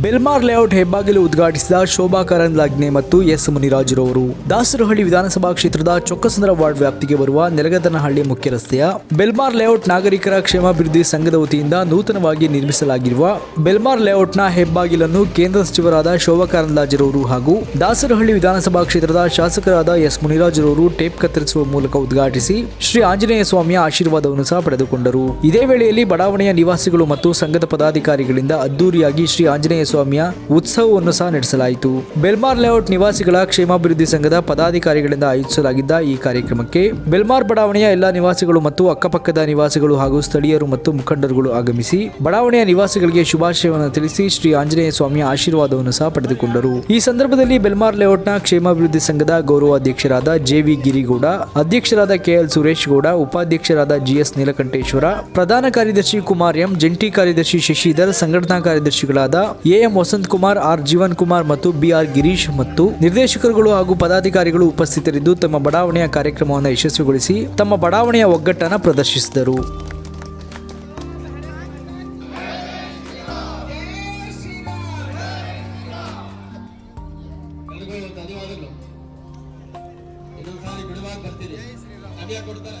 ಬೆಲ್ಮಾರ್ layout ಹೆಬ್ಬಾಗಿಲು ಉದ್ಘಾಟಿಸಿದ ಶೋಭಾ ಕರಂದ್ಲಾಗ್ನೆ ಮತ್ತು S ಮುನಿರಾಜುರವರು. Dasarahalli ವಿಧಾನಸಭಾ ಕ್ಷೇತ್ರದ ಚೊಕ್ಕಸಂದ್ರ ವಾರ್ಡ್ ವ್ಯಾಪ್ತಿಗೆ ಬರುವ ನೆಲಗದನಹಳ್ಳಿ ಮುಖ್ಯ ರಸ್ತೆಯ ಬೆಲ್ಮಾರ್ ಲೇಔಟ್ ನಾಗರಿಕರ ಕ್ಷೇಮಾಭಿವೃದ್ಧಿ ಸಂಘದ ವತಿಯಿಂದ ನೂತನವಾಗಿ ನಿರ್ಮಿಸಲಾಗಿರುವ ಬೆಲ್ಮಾರ್ ಲೇಔಟ್ನ ಹೆಬ್ಬಾಗಿಲನ್ನು ಕೇಂದ್ರ ಸಚಿವರಾದ ಶೋಭಾ ರವರು ಹಾಗೂ ದಾಸರಹಳ್ಳಿ ವಿಧಾನಸಭಾ ಕ್ಷೇತ್ರದ ಶಾಸಕರಾದ ಎಸ್ ಮುನಿರಾಜುರವರು ಟೇಪ್ ಕತ್ತರಿಸುವ ಮೂಲಕ ಉದ್ಘಾಟಿಸಿ ಶ್ರೀ ಆಂಜನೇಯ ಸ್ವಾಮಿಯ ಆಶೀರ್ವಾದವನ್ನು ಸಹ ಪಡೆದುಕೊಂಡರು. ಇದೇ ವೇಳೆಯಲ್ಲಿ ಬಡಾವಣೆಯ ನಿವಾಸಿಗಳು ಮತ್ತು ಸಂಘದ ಪದಾಧಿಕಾರಿಗಳಿಂದ ಅದ್ದೂರಿಯಾಗಿ ಶ್ರೀ ಆಂಜನೇಯ ಸ್ವಾಮಿಯ ಉತ್ಸವವನ್ನು ಸಹ ನಡೆಸಲಾಯಿತು. ಬೆಲ್ಮಾರ್ ಲೇಔಟ್ ನಿವಾಸಿಗಳ ಕ್ಷೇಮಾಭಿವೃದ್ಧಿ ಸಂಘದ ಪದಾಧಿಕಾರಿಗಳಿಂದ ಆಯೋಜಿಸಲಾಗಿದ್ದ ಈ ಕಾರ್ಯಕ್ರಮಕ್ಕೆ ಬೆಲ್ಮಾರ್ ಬಡಾವಣೆಯ ಎಲ್ಲಾ ನಿವಾಸಿಗಳು ಮತ್ತು ಅಕ್ಕಪಕ್ಕದ ನಿವಾಸಿಗಳು ಹಾಗೂ ಸ್ಥಳೀಯರು ಮತ್ತು ಮುಖಂಡರುಗಳು ಆಗಮಿಸಿ ಬಡಾವಣೆಯ ನಿವಾಸಿಗಳಿಗೆ ಶುಭಾಶಯವನ್ನು ತಿಳಿಸಿ ಶ್ರೀ ಆಂಜನೇಯ ಸ್ವಾಮಿಯ ಆಶೀರ್ವಾದವನ್ನು ಸಹ ಪಡೆದುಕೊಂಡರು. ಈ ಸಂದರ್ಭದಲ್ಲಿ ಬೆಲ್ಮಾರ್ ಲೇಔಟ್ನ ಕ್ಷೇಮಾಭಿವೃದ್ಧಿ ಸಂಘದ ಗೌರವಾಧ್ಯಕ್ಷರಾದ ಜೆವಿ ಗಿರಿಗೌಡ, ಅಧ್ಯಕ್ಷರಾದ ಕೆಎಲ್ ಸುರೇಶ್ ಗೌಡ ಉಪಾಧ್ಯಕ್ಷರಾದ ಜಿಎಸ್ ನೀಲಕಂಠೇಶ್ವರ, ಪ್ರಧಾನ ಕಾರ್ಯದರ್ಶಿ ಕುಮಾರ್ ಎಂ, ಜಂಟಿ ಕಾರ್ಯದರ್ಶಿ ಶಶಿಧರ್, ಸಂಘಟನಾ ಕಾರ್ಯದರ್ಶಿಗಳಾದ ಎಎಂ ವಸಂತ್ ಕುಮಾರ್, ಆರ್ ಜೀವನ್ ಕುಮಾರ್ ಮತ್ತು ಬಿ ಆರ್ ಗಿರೀಶ್ ಮತ್ತು ನಿರ್ದೇಶಕರುಗಳು ಹಾಗೂ ಪದಾಧಿಕಾರಿಗಳು ಉಪಸ್ಥಿತರಿದ್ದು ತಮ್ಮ ಬಡಾವಣೆಯ ಕಾರ್ಯಕ್ರಮವನ್ನು ಯಶಸ್ವಿಗೊಳಿಸಿ ತಮ್ಮ ಬಡಾವಣೆಯ ಒಗ್ಗಟ್ಟನ್ನು ಪ್ರದರ್ಶಿಸಿದರು. ಧನ್ಯವಾದಗಳು. ಇನ್ನೊಂದ್ಸಾರಿ ಬಿಡುವಾಗ ಬರ್ತೀನಿ ಕೊಡ್ತಾರೆ.